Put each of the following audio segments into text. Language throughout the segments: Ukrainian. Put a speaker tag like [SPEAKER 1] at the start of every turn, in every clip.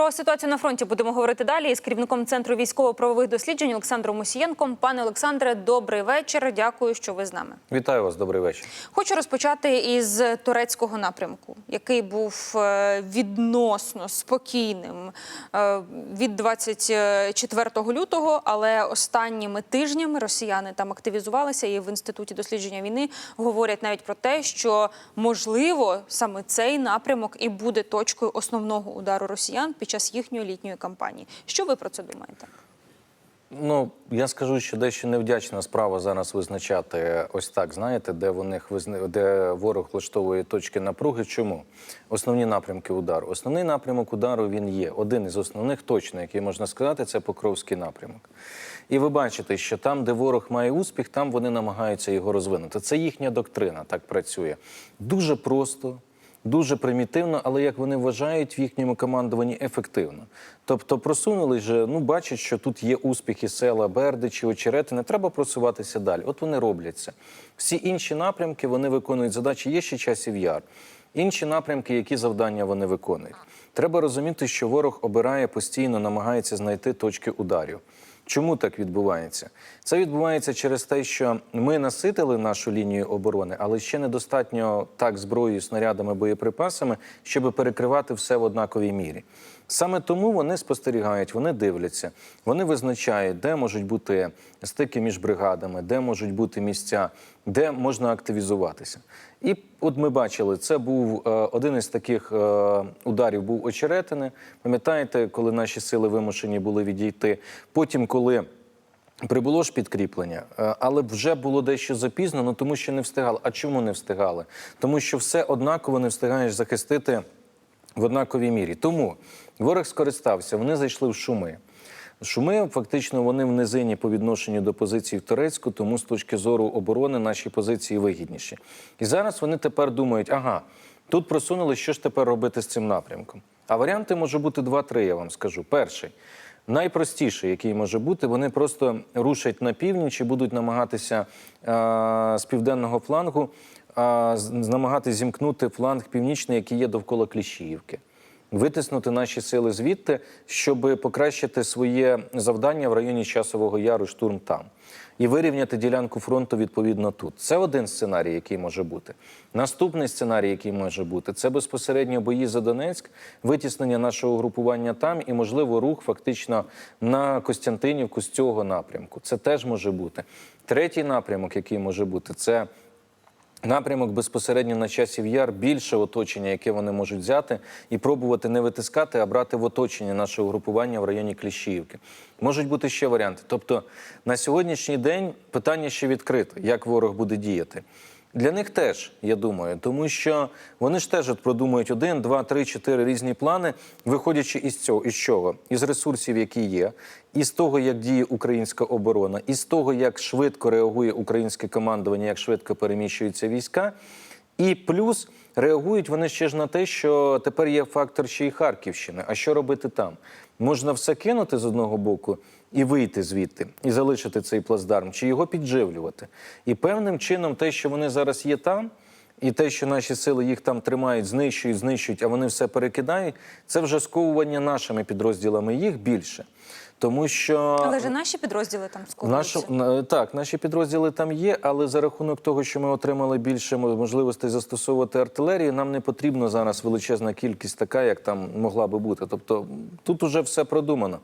[SPEAKER 1] Про ситуацію на фронті будемо говорити далі з керівником центру військово-правових досліджень Олександром Мусієнком. Пане Олександре, добрий вечір. Дякую, що ви з нами.
[SPEAKER 2] Вітаю вас, добрий вечір.
[SPEAKER 1] Хочу розпочати із турецького напрямку, який був е, відносно спокійним е, від 24 лютого, але останніми тижнями росіяни там активізувалися і в інституті дослідження війни говорять навіть про те, що можливо саме цей напрямок і буде точкою основного удару росіян під час їхньої літньої кампанії. Що ви про це думаєте?
[SPEAKER 2] Ну я скажу, що дещо невдячна справа зараз визначати ось так. Знаєте, де них визна... де ворог влаштовує точки напруги. Чому основні напрямки удару? Основний напрямок удару він є. Один із основних, точно, який можна сказати, це Покровський напрямок. І ви бачите, що там, де ворог має успіх, там вони намагаються його розвинути. Це їхня доктрина, так працює. Дуже просто. Дуже примітивно, але як вони вважають в їхньому командуванні ефективно. Тобто просунули же, ну бачать, що тут є успіхи села Бердичі, Очерети, не треба просуватися далі. От вони роблять це. Всі інші напрямки вони виконують задачі. Є ще часів яр. Інші напрямки, які завдання вони виконують. Треба розуміти, що ворог обирає постійно, намагається знайти точки ударів. Чому так відбувається? Це відбувається через те, що ми наситили нашу лінію оборони, але ще недостатньо так зброєю, снарядами, боєприпасами, щоб перекривати все в однаковій мірі. Саме тому вони спостерігають, вони дивляться, вони визначають, де можуть бути стики між бригадами, де можуть бути місця, де можна активізуватися. І от ми бачили, це був е, один із таких е, ударів був очеретини. Пам'ятаєте, коли наші сили вимушені були відійти. Потім, коли прибуло ж підкріплення, е, але вже було дещо запізно, ну тому що не встигали. А чому не встигали? Тому що все однаково не встигаєш захистити в однаковій мірі. Тому ворог скористався, вони зайшли в шуми. Шуми фактично вони в низині по відношенню до позиції в Турецьку, тому з точки зору оборони наші позиції вигідніші. І зараз вони тепер думають: ага, тут просунули, що ж тепер робити з цим напрямком. А варіанти може бути два-три, я вам скажу. Перший. Найпростіший, який може бути, вони просто рушать на північ і будуть намагатися а, з південного флангу а, з- зімкнути фланг північний, який є довкола Кліщіївки витиснути наші сили звідти, щоб покращити своє завдання в районі Часового Яру, штурм там. І вирівняти ділянку фронту відповідно тут. Це один сценарій, який може бути. Наступний сценарій, який може бути, це безпосередньо бої за Донецьк, витіснення нашого групування там і, можливо, рух фактично на Костянтинівку з цього напрямку. Це теж може бути. Третій напрямок, який може бути, це Напрямок безпосередньо на часів яр більше оточення, яке вони можуть взяти, і пробувати не витискати, а брати в оточення нашого групування в районі Кліщіївки. Можуть бути ще варіанти. Тобто на сьогоднішній день питання ще відкрите, як ворог буде діяти. Для них теж, я думаю, тому що вони ж теж от продумують один, два, три, чотири різні плани, виходячи із цього, із чого? Із ресурсів, які є, із того, як діє українська оборона, із того, як швидко реагує українське командування, як швидко переміщуються війська. І плюс реагують вони ще ж на те, що тепер є фактор ще й Харківщини. А що робити там? Можна все кинути з одного боку і вийти звідти, і залишити цей плацдарм, чи його підживлювати. І певним чином, те, що вони зараз є там, і те, що наші сили їх там тримають, знищують, знищують, а вони все перекидають, це вже сковування нашими підрозділами їх більше. Тому що
[SPEAKER 1] Але ж наші підрозділи там сковуються.
[SPEAKER 2] Так, наші підрозділи там є, але за рахунок того, що ми отримали більше мо- можливостей застосовувати артилерію, нам не потрібна зараз величезна кількість така, як там могла би бути. Тобто тут уже все продумано.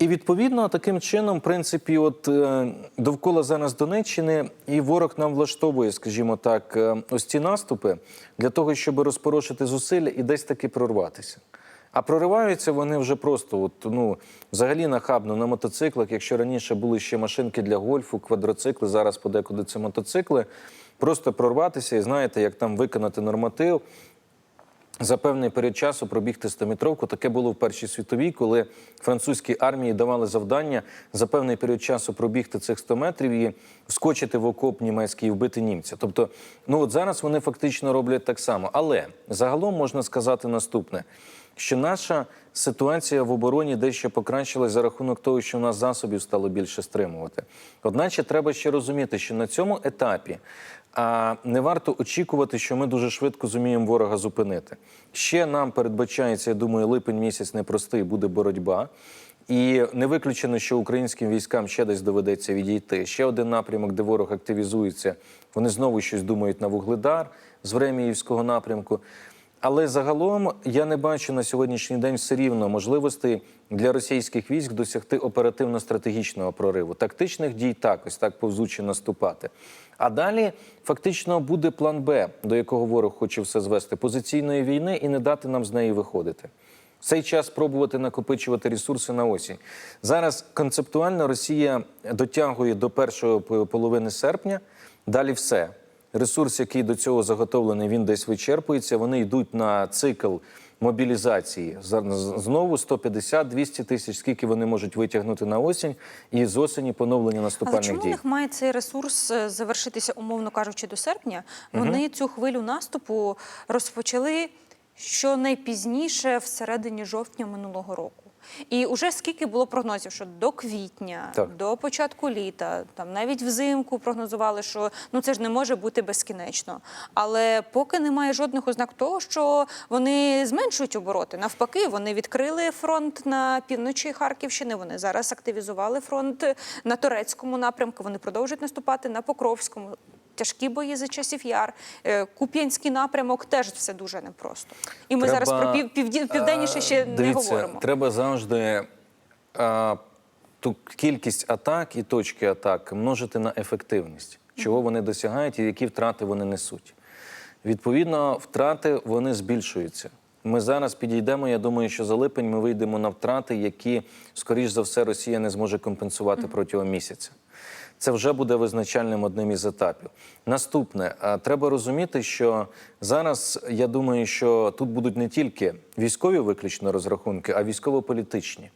[SPEAKER 2] І відповідно таким чином, в принципі, от е, довкола зараз Донеччини, і ворог нам влаштовує, скажімо так, е, ось ці наступи для того, щоб розпорошити зусилля і десь таки прорватися. А прориваються вони вже просто, от, ну, взагалі нахабно на мотоциклах. Якщо раніше були ще машинки для гольфу, квадроцикли, зараз подекуди це мотоцикли. Просто прорватися і знаєте, як там виконати норматив. За певний період часу пробігти 100-метровку. Таке було в Першій світовій, коли французькій армії давали завдання за певний період часу пробігти цих 100 метрів і вскочити в окоп німецький і вбити німця. Тобто, ну от зараз вони фактично роблять так само. Але загалом можна сказати наступне: що наша ситуація в обороні дещо покращилась за рахунок того, що у нас засобів стало більше стримувати. Одначе треба ще розуміти, що на цьому етапі а, не варто очікувати, що ми дуже швидко зуміємо ворога зупинити. Ще нам передбачається, я думаю, липень місяць непростий, буде боротьба. І не виключено, що українським військам ще десь доведеться відійти. Ще один напрямок, де ворог активізується. Вони знову щось думають на вугледар з Времіївського напрямку. Але загалом я не бачу на сьогоднішній день все рівно можливостей для російських військ досягти оперативно-стратегічного прориву. Тактичних дій так, ось так повзуче наступати. А далі фактично буде план Б, до якого ворог хоче все звести позиційної війни і не дати нам з неї виходити. В цей час спробувати накопичувати ресурси на осінь. Зараз концептуально Росія дотягує до першої половини серпня. Далі все. Ресурс, який до цього заготовлений, він десь вичерпується. Вони йдуть на цикл мобілізації. Знову 150-200 тисяч, скільки вони можуть витягнути на осінь, і з осені поновлення
[SPEAKER 1] Але
[SPEAKER 2] наступальних
[SPEAKER 1] чому у них має цей ресурс е, завершитися, умовно кажучи, до серпня? Вони цю хвилю наступу розпочали щонайпізніше всередині жовтня минулого року. І уже скільки було прогнозів, що до квітня,
[SPEAKER 2] Так.
[SPEAKER 1] до початку літа, там навіть взимку прогнозували, що ну це ж не може бути безкінечно. Але поки немає жодних ознак того, що вони зменшують обороти. Навпаки, вони відкрили фронт на півночі Харківщини. Вони зараз активізували фронт на турецькому напрямку. Вони продовжують наступати на Покровському. Тяжкі бої за часів яр, Е, Куп'янський напрямок теж все дуже непросто. І ми зараз про пів, півді- південніше ще
[SPEAKER 2] Е,
[SPEAKER 1] не
[SPEAKER 2] дивіться,
[SPEAKER 1] говоримо.
[SPEAKER 2] Треба завжди е, ту кількість атак і точки атак множити на ефективність, чого вони досягають і які втрати вони несуть. Відповідно, втрати вони збільшуються. Ми зараз підійдемо. Я думаю, що за липень ми вийдемо на втрати, які, скоріш за все, Росія не зможе компенсувати протягом місяця. Це вже буде визначальним одним із етапів. Наступне треба розуміти, що зараз я думаю, що тут будуть не тільки військові виключно розрахунки, а військово-політичні.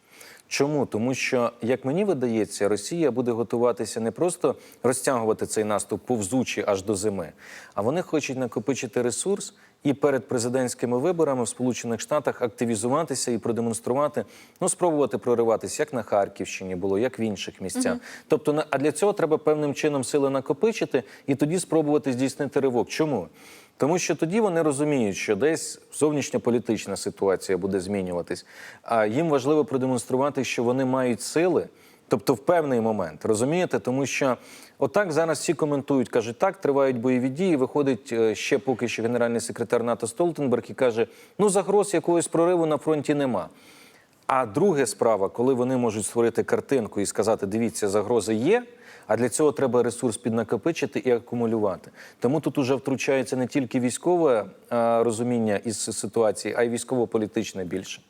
[SPEAKER 2] Чому? Тому що, як мені видається, Росія буде готуватися не просто розтягувати цей наступ повзучи аж до зими, а вони хочуть накопичити ресурс і перед президентськими виборами в Сполучених Штатах активізуватися і продемонструвати, ну спробувати прориватися, як на Харківщині було, як в інших місцях. Тобто, на- а для цього треба певним чином сили накопичити і тоді спробувати здійснити ривок. Чому? Тому що тоді вони розуміють, що десь зовнішньополітична ситуація буде змінюватись, а їм важливо продемонструвати, що вони мають сили, тобто в певний момент, розумієте? Тому що отак зараз всі коментують, кажуть, так, тривають бойові дії. Виходить е, ще поки що генеральний секретар НАТО Столтенберг і каже: ну загроз якогось прориву на фронті нема. А друга справа, коли вони можуть створити картинку і сказати: дивіться, загрози є. А для цього треба ресурс піднакопичити і акумулювати. Тому тут уже втручається не тільки військове е, розуміння із ситуації, а й військово-політичне більше.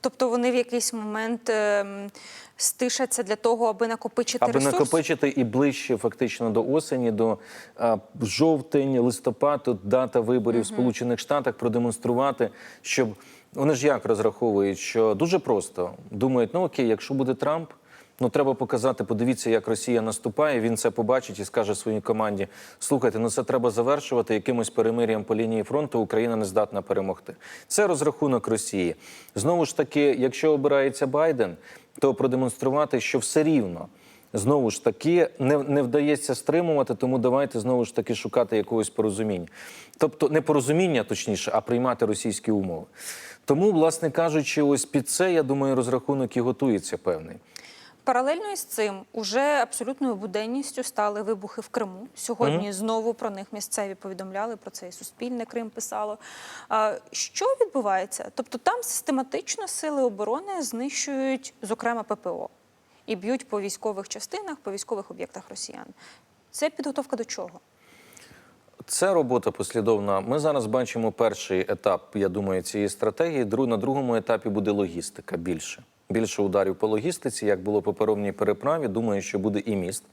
[SPEAKER 1] Тобто вони в якийсь момент ем, стишаться для того, аби накопичити
[SPEAKER 2] Аби
[SPEAKER 1] ресурс?
[SPEAKER 2] накопичити і ближче, фактично, до осені, до е, жовтень, листопад, от дата виборів в Сполучених Штатах, продемонструвати, щоб вони ж як розраховують, що дуже просто думають: ну окей, якщо буде Трамп. Ну, треба показати, подивіться, як Росія наступає. Він це побачить і скаже своїй команді: слухайте, ну це треба завершувати якимось перемир'ям по лінії фронту. Україна не здатна перемогти. Це розрахунок Росії. Знову ж таки, якщо обирається Байден, то продемонструвати, що все рівно. Знову ж таки, не, не вдається стримувати, тому давайте знову ж таки шукати якогось порозуміння. Тобто не порозуміння, точніше, а приймати російські умови. Тому, власне кажучи, ось під це, я думаю, розрахунок і готується певний.
[SPEAKER 1] Паралельно із цим уже абсолютною буденністю стали вибухи в Криму. Сьогодні знову про них місцеві повідомляли про це і Суспільне Крим писало. А, Що відбувається? Тобто там систематично сили оборони знищують, зокрема ППО, і б'ють по військових частинах, по військових об'єктах росіян. Це підготовка до чого?
[SPEAKER 2] Це робота послідовна. Ми зараз бачимо перший етап, я думаю, цієї стратегії. На другому етапі буде логістика більше. Більше ударів по логістиці, як було по паромній переправі. Думаю, що буде і міст.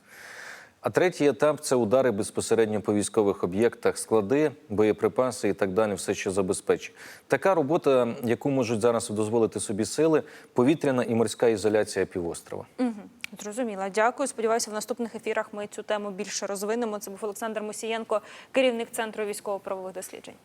[SPEAKER 2] А третій етап це удари безпосередньо по військових об'єктах, склади, боєприпаси і так далі, все, що забезпечить. Така робота, яку можуть зараз дозволити собі сили, повітряна і морська ізоляція півострова.
[SPEAKER 1] Угу. Зрозуміла. Дякую. Сподіваюся, в наступних ефірах ми цю тему більше розвинемо. Це був Олександр Мусієнко, керівник центру військово-правових досліджень.